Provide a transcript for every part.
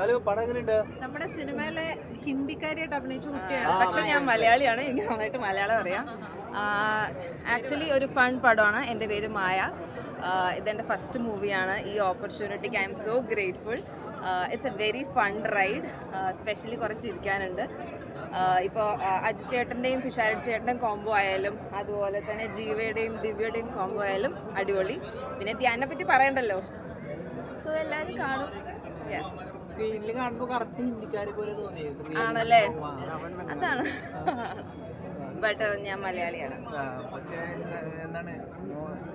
Hello പടം എങ്ങനെയുണ്ട്? നമ്മുടെ സിനിമയിലെ ഹിന്ദിക്കാരിയായിട്ട് അഭിനയിച്ച കുട്ടിയാണ്. പക്ഷെ ഞാൻ മലയാളിയാണ്. എനിക്ക് നന്നായിട്ട് മലയാളം അറിയാം. ആക്ച്വലി ഒരു ഫൺ പടമാണ്. എന്റെ പേര് മായ. ഇതെന്റെ ഫസ്റ്റ് മൂവിയാണ് ഈ ഓപ്പർച്യൂണിറ്റിക്ക് I'm so grateful it's a very fun ride specially കുറച്ച് ഇരിക്കാനുണ്ട്. ഇപ്പോൾ അജു ചേട്ടന്റെയും ഫിഷാരി ചേട്ടന്റെയും കോംബോ ആയാലും അതുപോലെ തന്നെ ജീവയുടെയും ദിവ്യയുടെയും കോംബോ ആയാലും അടിപൊളി. പിന്നെ ധ്യാനെ പറ്റി പറയണ്ടല്ലോ? സോ എല്ലാവരും കാണും. Yeah. സ്ക്രീനിൽ കാണുമ്പോൾ കറക്റ്റ് ഹിന്ദിക്കാരെ പോലെ തോന്നിയത്. ആണല്ലേ? അതാണ്. ബട്ട് ഞാൻ മലയാളിയാണ്. പക്ഷേ എന്താണ്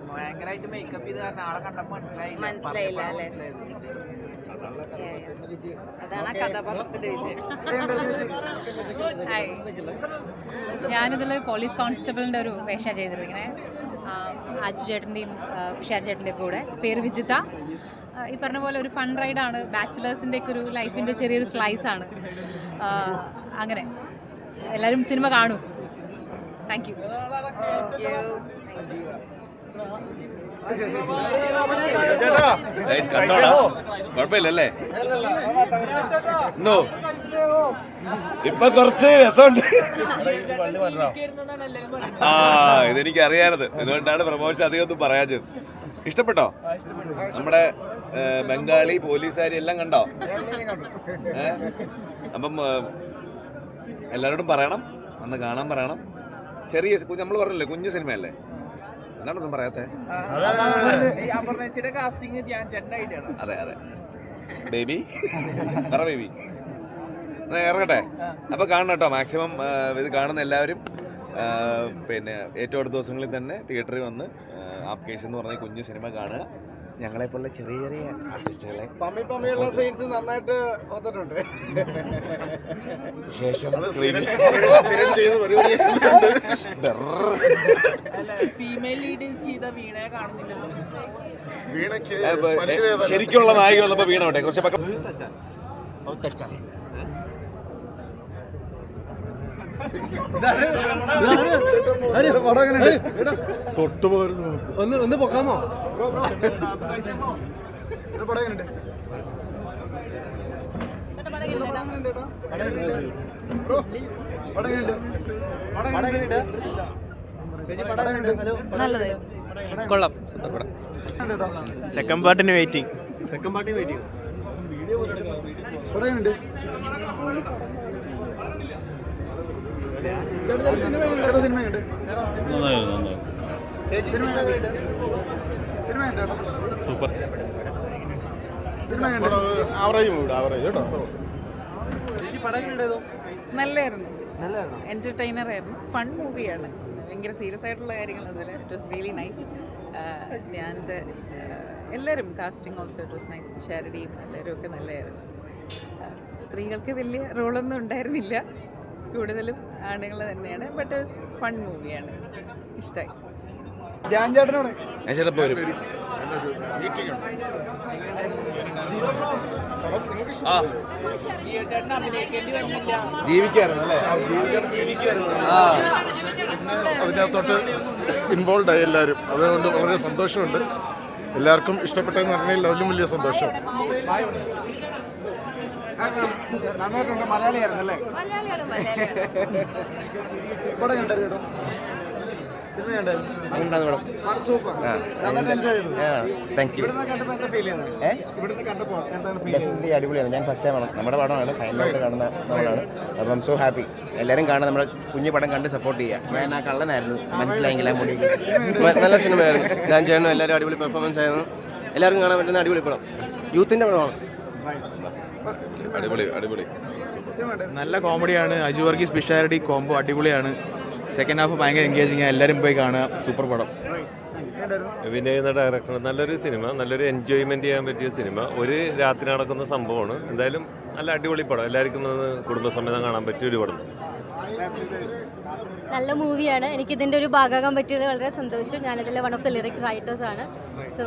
ഭയങ്കരമായിട്ട് മേക്കപ്പ് ചെയ്ത് കാരണം ആളെ കണ്ടപ്പോൾ മനസ്സിലായില്ല. മനസ്സിലായില്ല അല്ലേ? അതാണ് ആ കഥാപാത്രത്തിന്റെ വിജയം. ഞാനിതിൽ പോലീസ് കോൺസ്റ്റബിളിന്റെ ഒരു വേഷ ചെയ്തിരിക്കണേ ആജു ചേട്ടന്റെയും ഷാർ ചേട്ടന്റെയും കൂടെ. പേര് വിജിത. ഈ പറഞ്ഞ പോലെ ഒരു ഫൺ റൈഡാണ് ബാച്ചിലേഴ്സിന്റെ ഒക്കെ ഒരു ലൈഫിന്റെ ചെറിയൊരു സ്ലൈസ് ആണ്. അങ്ങനെ. എല്ലാവരും സിനിമ കാണൂ. താങ്ക് യു കുഴപ്പമില്ലല്ലേ? ഇപ്പൊ കുറച്ച് രസമുണ്ട്. ആ ഇതെനിക്ക് അറിയാനത് എന്തുകൊണ്ടാണ് പ്രമോഷൻ അധികം ഒന്നും പറയാഞ്ഞത്. ഇഷ്ടപ്പെട്ടോ? നമ്മുടെ ബംഗാളി പോലീസുകാരി എല്ലാം കണ്ടോ? അപ്പം എല്ലാവരോടും പറയണം. വന്ന് കാണാൻ പറയണം. ചെറിയ നമ്മൾ പറഞ്ഞില്ലേ കുഞ്ഞു സിനിമയല്ലേ? എന്നാണൊന്നും പറയാത്തേ? അതെ അതെ. ബേബി? പറ ബേബി. ഇറങ്ങട്ടെ. അപ്പോൾ കാണണം കേട്ടോ. മാക്സിമം ഇത് കാണുന്ന എല്ലാവരും. പിന്നെ ഏറ്റവും അടുത്ത ദിവസങ്ങളിൽ തന്നെ തിയേറ്ററിൽ വന്ന് ആപ്കേസ് കേസ് എന്ന് പറഞ്ഞ കുഞ്ഞു സിനിമ കാണുക. ഞങ്ങളെ പോലുള്ള ചെറിയ ചെറിയ ആർട്ടിസ്റ്റുകളെ നന്നായിട്ട് വന്നിട്ടുണ്ട്. ശേഷം സ്ക്രീനിൽ ഫീമെയിൽ ലീഡ് ചെയ്ത വീണയെ കാണുന്നില്ലല്ലോ. ശരിക്കുള്ള നായിക വന്നപ്പോൾ വീണോട്ടെ കുറച്ച് പക്കം ഒന്ന് ഒന്ന് പൊക്കാമോ? നല്ലത് കൊള്ളാം. Second പാർട്ടിന് waiting. Second wait super average mood average കേട്ടോ. നല്ലായിരുന്നു. എന്റർടൈനർ ആയിരുന്നു. ഫൺ മൂവിയാണ് ഭയങ്കര സീരിയസ് ആയിട്ടുള്ള കാര്യങ്ങൾ അതിൽ ഇറ്റ് വാസ് റിയലി നൈസ് ഞാൻ എല്ലാവരും casting also it was nice ഷാരഡിയും എല്ലാവരും ഒക്കെ നല്ലതായിരുന്നു സ്ത്രീകൾക്ക് വലിയ റോളൊന്നും ഉണ്ടായിരുന്നില്ല. കൂടുതലും ആണുങ്ങൾ തന്നെയാണ്. ബട്ട് ഫൺ മൂവിയാണ് ഇഷ്ടമായി ധ്യാൻ ചേട്ടനോട്? ഞാൻ ചിലപ്പോൾ വരും. ജീവിക്കായിരുന്നു അല്ലേ? ആ അതിനകത്തോട്ട് ഇൻവോൾവ് ആയി എല്ലാവരും. അതുകൊണ്ട് വളരെ സന്തോഷമുണ്ട്. എല്ലാവർക്കും ഇഷ്ടപ്പെട്ടെന്ന് പറഞ്ഞാൽ അതിലും വലിയ സന്തോഷം. നന്നായിട്ടുണ്ട്. മലയാളിയായിരുന്നല്ലേ? താങ്ക് യു ഡെഫിനറ്റ്ലി അടിപൊളിയാണ്. ഞാൻ ഫസ്റ്റ് ടൈമാണ് നമ്മുടെ പടമാണ്. ഫൈനലായിട്ട് കാണുന്ന നമ്മളാണ് അപ്പം സോ ഹാപ്പി എല്ലാവരും കാണാൻ നമ്മുടെ കുഞ്ഞു പടം കണ്ട് സപ്പോർട്ട് ചെയ്യുക ഞാൻ ആ കള്ളനായിരുന്നു. മനസ്സിലായെങ്കിൽ മുടി. നല്ല സിനിമയായിരുന്നു. ഞാൻ ചെയ്യണം എല്ലാവരും അടിപൊളി പെർഫോമൻസ് ആയിരുന്നു. എല്ലാവർക്കും കാണാൻ പറ്റുന്ന അടിപൊളി പടം. യൂത്തിന്റെ പടമാണ്. അടിപൊളി അടിപൊളി. നല്ല കോമഡിയാണ് അജു വർഗീസ് പിഷാരടി കോംബോ അടിപൊളിയാണ്. സെക്കൻഡ് ഹാഫ് ഭയങ്കര എൻഗേജിങ് എല്ലാവരും പോയി കാണുക. സൂപ്പർ പടം. എന്ന ഡയറക്ടർ നല്ലൊരു സിനിമ നല്ലൊരു എൻജോയ്മെന്റ് ചെയ്യാൻ പറ്റിയ സിനിമ ഒരു രാത്രി നടക്കുന്ന സംഭവമാണ്. എന്തായാലും നല്ല അടിപൊളി പടം. എല്ലാവർക്കും ഒന്ന് കുടുംബസമേതം കാണാൻ പറ്റിയ ഒരു പടം. നല്ല മൂവിയാണ് എനിക്ക് ഇതിന്റെ ഒരു ഭാഗമാകാൻ പറ്റിയത് വളരെ സന്തോഷം. ഞാനിതിൽ one of the lyric writers ആണ്. സോ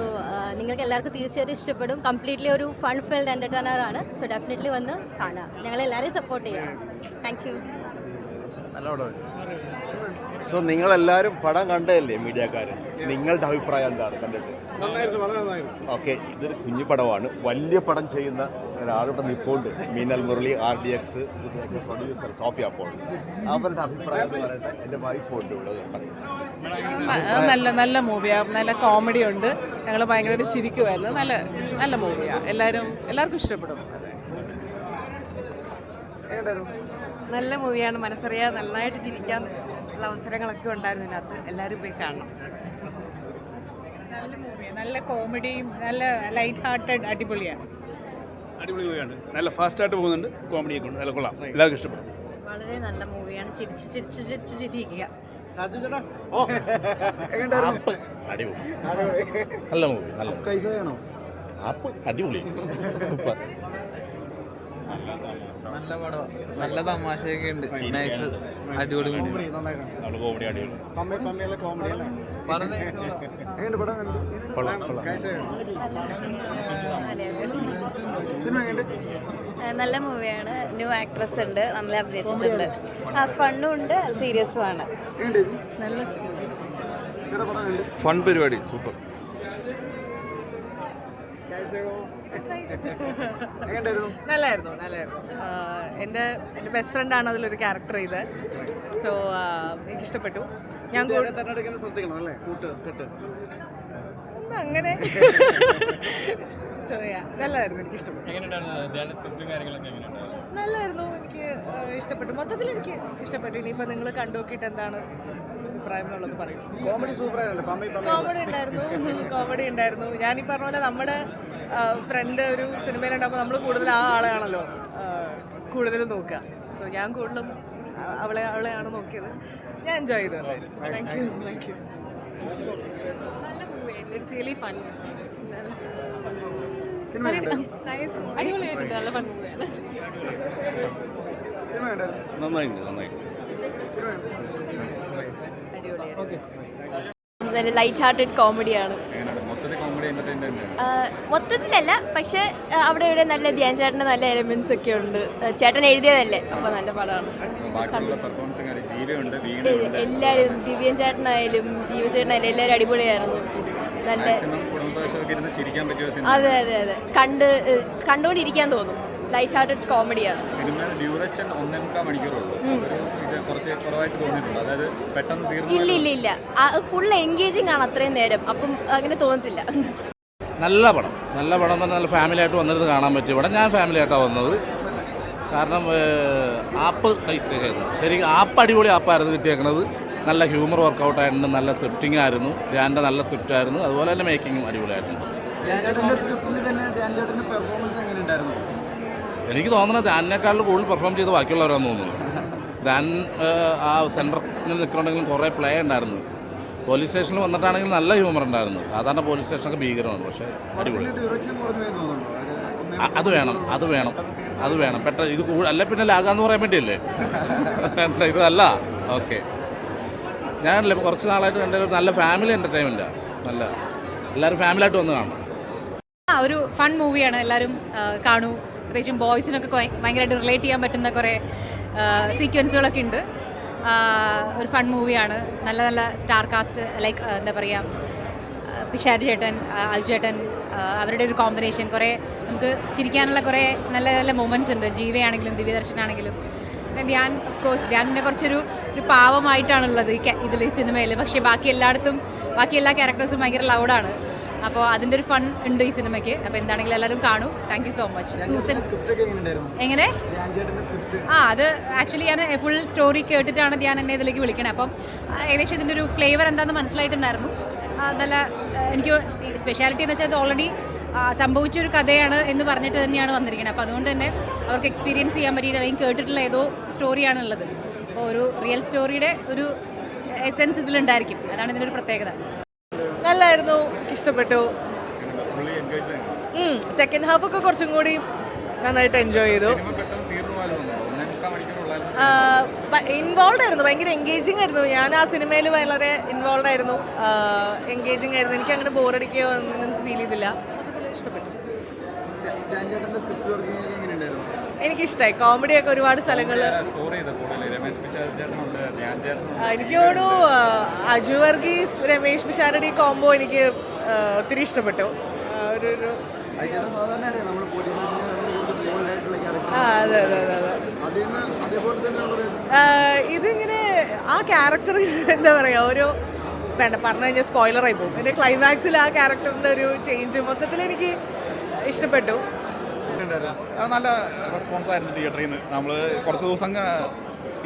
നിങ്ങൾക്ക് എല്ലാവർക്കും തീർച്ചയായിട്ടും ഇഷ്ടപ്പെടും. കംപ്ലീറ്റ്ലി ഒരു ഫൺ ഫിൽഡ് എന്റർടൈനർ ആണ്. സോ ഡെഫിനറ്റ്ലി വന്ന് കാണാം ഞങ്ങളെല്ലാവരെയും സപ്പോർട്ട് ചെയ്യാം താങ്ക് യു സോ നിങ്ങളെല്ലാവരും പടം കണ്ടതല്ലേ മീഡിയക്കാര്? നിങ്ങളുടെ അഭിപ്രായം എന്താണ്? കണ്ടിട്ട്? ഓക്കെ ഇതൊരു കുഞ്ഞു പടമാണ്. വലിയ പടം ചെയ്യുന്ന ഒരാളുടെ നിൽപ്പുണ്ട് Meenal Murali R D X producer Sophia Paul. അവരുടെ അഭിപ്രായം എന്റെ വൈഫ് ഉണ്ട് ഇവിടെ നല്ല നല്ല മൂവിയാണ് നല്ല കോമഡി ഉണ്ട്. ഞങ്ങൾ ഭയങ്കരമായിട്ട് ചിരിക്കുമായിരുന്നു നല്ല നല്ല മൂവിയാണ് എല്ലാവരും എല്ലാവർക്കും ഇഷ്ടപ്പെടും. നല്ല മൂവിയാണ്. മനസ്സറിയാതെ നന്നായിട്ട് ചിരിക്കാൻ ഉള്ള അവസരങ്ങളൊക്കെ ഉണ്ടായിരുന്നു ഇതിനകത്ത്. എല്ലാവരും പോയി കാണണം. നല്ല മൂവിയാണ് നല്ല കോമഡിയും നല്ല ലൈറ്റ് ഹാർട്ടഡ് അടിപൊളിയാണ്. അടിപൊളി മൂവിയാണ്. നല്ല ഫാസ്റ്റായിട്ട് പോകുന്നുണ്ട്. കോമഡിയൊക്കെ ഉണ്ട്. നല്ല കൊള്ളാം. എല്ലാവർക്കും ഇഷ്ടപ്പെടും വളരെ നല്ല മൂവിയാണ്. ചിരിച്ച് ചിരിച്ച് ചിരിച്ച് ചിരിക്കുക. അടിപൊളി. നല്ല മൂവി നല്ല ആപ്പ് അടിപൊളി. സൂപ്പർ. നല്ല പടം നല്ല തമാശയൊക്കെ ഉണ്ട്. നൈസ് അടിപൊളി നല്ല കോമഡി അടിപൊളി. നല്ല മൂവിയാണ് ന്യൂ ആക്ട്രസ് ഉണ്ട്. നല്ല അഭിനയിച്ചിട്ടുണ്ട്. ആ ഫണ്ണും ഉണ്ട്. സീരിയസും ആണ്. നല്ല ഫൺ പരിപാടി. സൂപ്പർ നല്ലായിരുന്നു നല്ലായിരുന്നു. എന്റെ എന്റെ ബെസ്റ്റ് ഫ്രണ്ടാണ് അതിലൊരു ക്യാരക്ടർ ചെയ്ത് സോ എനിക്ക് ഇഷ്ടപ്പെട്ടു ഞാൻ ശ്രദ്ധിക്കണം അല്ലേ? കൂട്ട് കെട്ട്. അങ്ങനെ. നല്ലായിരുന്നു എനിക്ക് ഇഷ്ടപ്പെട്ടു നല്ലായിരുന്നു എനിക്ക് ഇഷ്ടപ്പെട്ടു. മൊത്തത്തിൽ എനിക്ക് ഇഷ്ടപ്പെട്ടു. ഇനിയിപ്പോൾ നിങ്ങൾ കണ്ടുനോക്കിയിട്ട് എന്താണ് അഭിപ്രായം എന്നുള്ളത് പറയും. കോമഡി സൂപ്പർ കോമഡി ഉണ്ടായിരുന്നു കോമഡി ഉണ്ടായിരുന്നു. ഞാൻ ഈ പറഞ്ഞ പോലെ നമ്മുടെ ഫ്രണ്ട് ഒരു സിനിമയിലുണ്ടാകുമ്പോൾ നമ്മൾ കൂടുതൽ ആ ആളെയാണല്ലോ കൂടുതലും നോക്കുക. സോ ഞാൻ കൂടുതലും അവളെ അവളെയാണ് നോക്കിയത്. ഞാൻ എൻജോയ് ചെയ്തു താങ്ക് യു താങ്ക് യു അടിപൊളിയായിട്ടുണ്ട്. നല്ല ഫൺ മൂവിയാണ് നന്നായിട്ടുണ്ട് നന്നായിട്ട് നല്ല ലൈറ്റ് ഹാർട്ടഡ് കോമഡിയാണ് മൊത്തത്തിലല്ല പക്ഷെ അവിടെ ഇവിടെ നല്ല ധ്യാൻ ചേട്ടന്റെ നല്ല എലമെന്റ്സ് ഒക്കെ ഉണ്ട്. ചേട്ടൻ എഴുതിയതല്ലേ? അപ്പോൾ നല്ല പടമാണ് എല്ലാരും എല്ലാവരും ദിവ്യൻ ചേട്ടനായാലും ജീവചേട്ടനായാലും എല്ലാവരും അടിപൊളിയായിരുന്നു. നല്ല അതെ അതെ അതെ. കണ്ട് കണ്ടുകൊണ്ടിരിക്കാൻ തോന്നും. ലൈറ്റ് ഹാർട്ടഡ് കോമഡിയാണ്. സിനിമയുടെ ഡ്യൂറേഷൻ ഒന്നേ മുക്കാൽ മണിക്കൂറുള്ളൂ ഇത് കുറച്ച് കുറവായിട്ട് തോന്നിയിട്ടുണ്ട്. അതായത് പെട്ടെന്ന് തീർന്നു ഇല്ല ഇല്ല ഇല്ല. ഫുൾ എൻഗേജിങ് ആണ് അത്രയും നേരം. അപ്പം അങ്ങനെ തോന്നത്തില്ല. നല്ല പടം. നല്ല പടം തന്നെ പറഞ്ഞാൽ നല്ല ഫാമിലി ആയിട്ട് വന്നിരുന്ന് കാണാൻ പറ്റും ഇവിടെ ഞാൻ ഫാമിലി ആയിട്ടാണ് വന്നത്. കാരണം ആപ്പ് പൈസ ചെയ്തു ശരിക്കും ആപ്പ് അടിപൊളി ആപ്പായിരുന്നു കിട്ടിയേക്കണത്. നല്ല ഹ്യൂമർ വർക്കൗട്ട് ആയിട്ടുണ്ട് നല്ല സ്ക്രിപ്റ്റിംഗ് ആയിരുന്നു. ധ്യാന്റെ നല്ല സ്ക്രിപ്റ്റ് ആയിരുന്നു. അതുപോലെ തന്നെ മേക്കിങ്ങും അടിപൊളിയായിട്ടുണ്ട്. എനിക്ക് തോന്നുന്നത് ധ്യാനിനേക്കാളും കൂടുതൽ പെർഫോം ചെയ്ത് ബാക്കിയുള്ളവരാണെന്ന് തോന്നുന്നു. ധ്യാൻ ആ സെന്ററിൽ നിൽക്കണമെങ്കിലും കുറേ പ്ലേ ഉണ്ടായിരുന്നു. പോലീസ് സ്റ്റേഷനിൽ വന്നിട്ടാണെങ്കിൽ നല്ല ഹ്യൂമർ ഉണ്ടായിരുന്നു. സാധാരണ പോലീസ് സ്റ്റേഷനൊക്കെ ഭീകരമാണ് പക്ഷേ അടിപൊളി. അത് വേണം അത് വേണം അത് വേണം. പെട്ടെന്ന് ഇത് അല്ല പിന്നെ ലാഗാന്ന് പറയാൻ വേണ്ടിയല്ലേ? വേണ്ട, ഇത് അല്ല ഓക്കെ. ഞാനല്ലേ കുറച്ച് നാളായിട്ട് എന്റെ നല്ല ഫാമിലി എന്റർടൈൻമെന്റാണ് നല്ല എല്ലാവരും ഫാമിലി ആയിട്ട് വന്ന് കാണണം. ആ ഒരു ഫൺ മൂവിയാണ് എല്ലാവരും കാണൂ. പ്രത്യേകിച്ചും ബോയ്സിനൊക്കെ ഭയങ്കരമായിട്ട് റിലേറ്റ് ചെയ്യാൻ പറ്റുന്ന കുറേ സീക്വൻസുകളൊക്കെ ഉണ്ട്. ഒരു ഫൺ മൂവിയാണ് നല്ല നല്ല സ്റ്റാർ കാസ്റ്റ് ലൈക്ക് എന്താ പറയുക പിഷാരി ചേട്ടൻ അജു ചേട്ടൻ അവരുടെ ഒരു കോമ്പിനേഷൻ കുറേ നമുക്ക് ചിരിക്കാനുള്ള കുറേ നല്ല നല്ല മൊമെന്റ്സ് ഉണ്ട്. ജീവയാണെങ്കിലും ദിവ്യദർശനാണെങ്കിലും. പിന്നെ ധ്യാൻ ഓഫ് കോഴ്സ് ധ്യാനിനെ കുറച്ചൊരു ഒരു പാവമായിട്ടാണുള്ളത് ഈ ഇതിൽ ഈ സിനിമയിൽ പക്ഷേ ബാക്കി എല്ലായിടത്തും ബാക്കി എല്ലാ ക്യാരക്ടേഴ്സും ഭയങ്കര ലൗഡാണ് അപ്പോൾ അതിന്റെ ഒരു ഫൺ ഉണ്ട് ഈ സിനിമയ്ക്ക് അപ്പോൾ എന്താണെങ്കിലും എല്ലാവരും കാണൂ. Thank you so much Susan. എങ്ങനെ? ആ അത് ആക്ച്വലി ഞാൻ ഫുൾ സ്റ്റോറി കേട്ടിട്ടാണ് ഞാൻ എന്നെ ഇതിലേക്ക് വിളിക്കണത് അപ്പം ഏകദേശം ഇതിന്റെ ഒരു ഫ്ലേവർ എന്താണെന്ന് മനസ്സിലായിട്ടുണ്ടായിരുന്നു. നല്ല എനിക്ക് സ്പെഷ്യാലിറ്റി എന്ന് വെച്ചാൽ അത് ഓൾറെഡി സംഭവിച്ചൊരു കഥയാണ് എന്ന് പറഞ്ഞിട്ട് തന്നെയാണ് വന്നിരിക്കുന്നത് അപ്പോൾ അതുകൊണ്ട് തന്നെ അവർക്ക് എക്സ്പീരിയൻസ് ചെയ്യാൻ പറ്റിയിട്ട് അല്ലെങ്കിൽ കേട്ടിട്ടുള്ള ഏതോ സ്റ്റോറിയാണുള്ളത് അപ്പോൾ ഒരു റിയൽ സ്റ്റോറിയുടെ ഒരു എസെൻസ് ഇതിലുണ്ടായിരിക്കും. അതാണ് ഇതിന്റെ ഒരു പ്രത്യേകത. നല്ലായിരുന്നു ഇഷ്ടപ്പെട്ടു. സെക്കൻഡ് ഹാഫ് ഒക്കെ കുറച്ചും കൂടി നന്നായിട്ട് എൻജോയ് ചെയ്തു. ഇൻവോൾവ് ആയിരുന്നു. ഭയങ്കര എൻഗേജിങ് ആയിരുന്നു. ഞാൻ ആ സിനിമയിൽ വളരെ ഇൻവോൾവ് ആയിരുന്നു. എൻഗേജിങ് ആയിരുന്നു. എനിക്ക് അങ്ങനെ ബോറടിക്കുകയോ ഒന്നും ഫീൽ ചെയ്തില്ല. ഇഷ്ടപ്പെട്ടു. എനിക്കിഷ്ടമായി കോമഡിയൊക്കെ ഒരുപാട് സ്ഥലങ്ങളിൽ എനിക്ക് തോന്നുന്നു അജു വർഗീസ് രമേശ് പിഷാരടി കോംബോ എനിക്ക് ഒത്തിരി ഇഷ്ടപ്പെട്ടു. ഒരു ഒരു അതെ അതെ അതെ അതെ ഇതിങ്ങനെ ആ ക്യാരക്ടർ എന്താ പറയുക ഒരു വേണ്ട പറഞ്ഞു കഴിഞ്ഞാൽ സ്പോയിലറായി പോകും. എന്റെ ക്ലൈമാക്സിൽ ആ ക്യാരക്ടറിന്റെ ഒരു ചേഞ്ച് മൊത്തത്തിൽ എനിക്ക് ഇഷ്ടപ്പെട്ടു. നല്ല റെസ്പോൺസ് ആയിരുന്നു തിയേറ്ററിൽ നിന്ന്. നമ്മൾ കുറച്ച് ദിവസം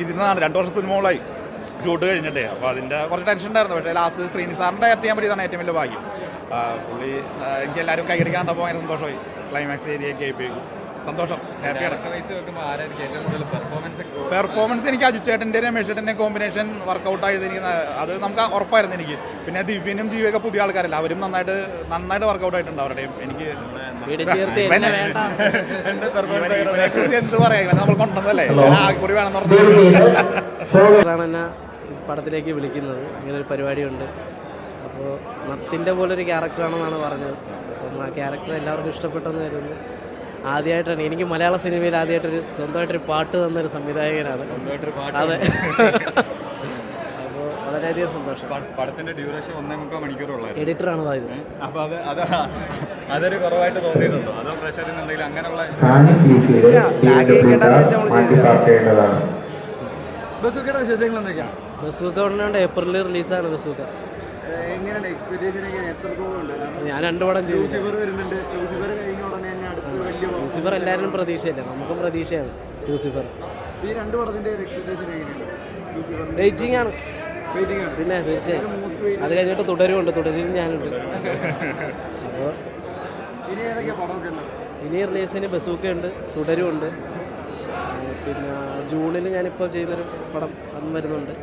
ഇരുന്നതാണ്. രണ്ട് വർഷത്തിന് മുകളിലായി. ഷൂട്ട് കഴിഞ്ഞിട്ടേ. അപ്പോൾ അതിന്റെ കുറച്ച് ടെൻഷൻ ഉണ്ടായിരുന്നു. പക്ഷേ ലാസ്റ്റ് ശ്രീനി സാറിന്റെ ആക്ട് ചെയ്യാൻ പറ്റിയതാണ് ഏറ്റവും വലിയ ഭാഗ്യം. പുള്ളി എനിക്ക് എല്ലാവരും കൈയടിക്കാൻ കണ്ടപ്പോൾ ഭയങ്കര സന്തോഷമായി. ക്ലൈമാക്സ് ഏരിയയൊക്കെ ആയിപ്പോയി സന്തോഷം. ഹാപ്പിയാണ് പെർഫോമൻസ് എനിക്ക് അജു ചേട്ടന്റെ രമേശ് ചേട്ടന്റെ കോമ്പിനേഷൻ വർക്കൗട്ട് ആയത് എനിക്ക് അത് നമുക്ക് ഉറപ്പായിരുന്നു എനിക്ക്. പിന്നെ ദിവ്യനും ജീവയൊക്കെ പുതിയ ആൾക്കാരല്ല. അവരും നന്നായിട്ട് നന്നായിട്ട് വർക്കൗട്ട് ആയിട്ടുണ്ട് അവരുടെയും. എനിക്ക് എന്ത് പറയാ? ഇവനെ നമ്മൾ കൊണ്ടുവന്നല്ലേ ഞാൻ ആകെക്കൂടി വേണമെന്ന് പറഞ്ഞു ആണ് എന്നെ ഈ പടത്തിലേക്ക് വിളിക്കുന്നത്. ഇങ്ങനെ ഒരു പരിപാടിയുണ്ട്. അപ്പോൾ നത്തിന്റെ പോലൊരു ക്യാരക്ടറാണെന്നാണ് പറഞ്ഞത്. അപ്പം ആ ക്യാരക്ടർ എല്ലാവർക്കും ഇഷ്ടപ്പെട്ടെന്ന് കരുതുന്നു. ആദ്യമായിട്ടാണ് എനിക്ക് മലയാള സിനിമയിൽ ആദ്യമായിട്ടൊരു സ്വന്തമായിട്ടൊരു പാട്ട് തന്നൊരു സംവിധായകനാണ്. അതെ. വളരെയധികം സന്തോഷം. പടത്തിന്റെ ഡ്യൂറേഷൻ ഒന്നേ മുക്കാൽ മണിക്കൂറുള്ളായിരുന്നു എഡിറ്ററാണ് ഇത്. അപ്പൊ അത് അത് അതൊരു കുറവായിട്ട് തോന്നിയിട്ടുണ്ടോ. അതോ പ്രഷർ എന്നുണ്ടെങ്കിൽ അങ്ങനെയുള്ള ബസൂക്കയുടെ വിശേഷങ്ങൾ എന്തൊക്കെയാണ്? ബസൂക്ക ഉടനെ ഏപ്രിലിൽ റിലീസാണ് ബസൂക്ക. എങ്ങനെയാണ് എക്സ്പെക്ടേഷൻ എത്രത്തോളം ഞാൻ രണ്ട് പടം ചെയ്തു. വരുന്നുണ്ട്. ലൂസിഫർ കഴിഞ്ഞ ഉടനെ വലിയ ലൂസിഫർ എല്ലാവരും പ്രതീക്ഷയല്ലേ? നമുക്കും പ്രതീക്ഷയാണ് ലൂസിഫർ. ഈ രണ്ട് പടത്തിന്റെ വെയിറ്റിംഗ് ആണ്. പിന്നെ തീർച്ചയായും. അത് കഴിഞ്ഞിട്ട് തുടരുമുണ്ട്. തുടരും ഞാനുണ്ട്. അപ്പോൾ ഇനി റിലീസിന് ബസൂക്കയുണ്ട് തുടരുമുണ്ട്. പിന്നെ ജൂണിൽ ഞാനിപ്പോൾ ചെയ്യുന്നൊരു പടം അതും വരുന്നുണ്ട്.